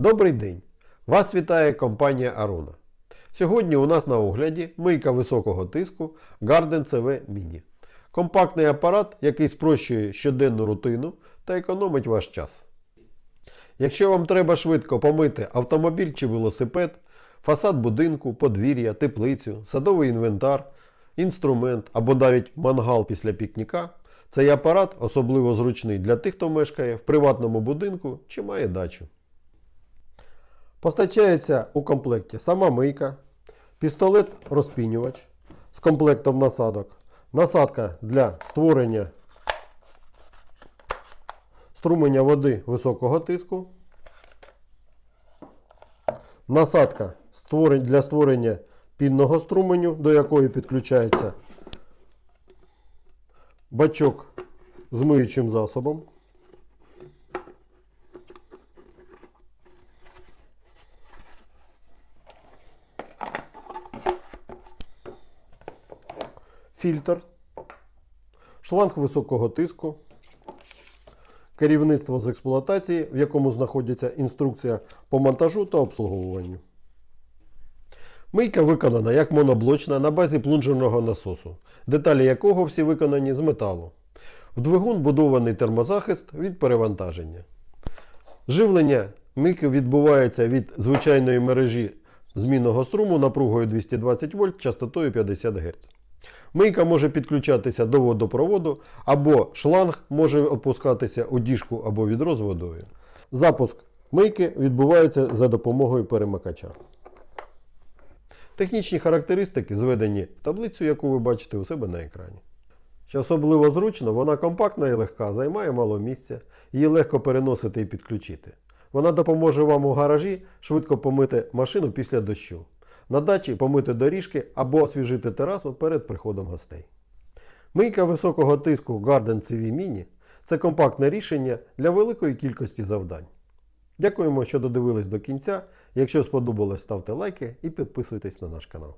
Добрий день! Вас вітає компанія Aruna. Сьогодні у нас на огляді мийка високого тиску Garden CV Mini. Компактний апарат, який спрощує щоденну рутину та економить ваш час. Якщо вам треба швидко помити автомобіль чи велосипед, фасад будинку, подвір'я, теплицю, садовий інвентар, інструмент або навіть мангал після пікніка, цей апарат особливо зручний для тих, хто мешкає в приватному будинку чи має дачу. Постачається у комплекті сама мийка, пістолет-розпінювач з комплектом насадок, насадка для створення струменя води високого тиску, насадка для створення пінного струменю, до якої підключається бачок з миючим засобом. Фільтр, шланг високого тиску, керівництво з експлуатації, в якому знаходиться інструкція по монтажу та обслуговуванню. Мийка виконана як моноблочна на базі плунжерного насосу, деталі якого всі виконані з металу. В двигун будований термозахист від перевантаження. Живлення мийки відбувається від звичайної мережі змінного струму напругою 220 вольт частотою 50 Гц. Мийка може підключатися до водопроводу, або шланг може опускатися у діжку або відро з водою. Запуск мийки відбувається за допомогою перемикача. Технічні характеристики зведені в таблицю, яку ви бачите у себе на екрані. Що особливо зручно, вона компактна і легка, займає мало місця, її легко переносити і підключити. Вона допоможе вам у гаражі швидко помити машину після дощу. На дачі помити доріжки або освіжити терасу перед приходом гостей. Мийка високого тиску Garden CV Mini – це компактне рішення для великої кількості завдань. Дякуємо, що додивились до кінця. Якщо сподобалось, ставте лайки і підписуйтесь на наш канал.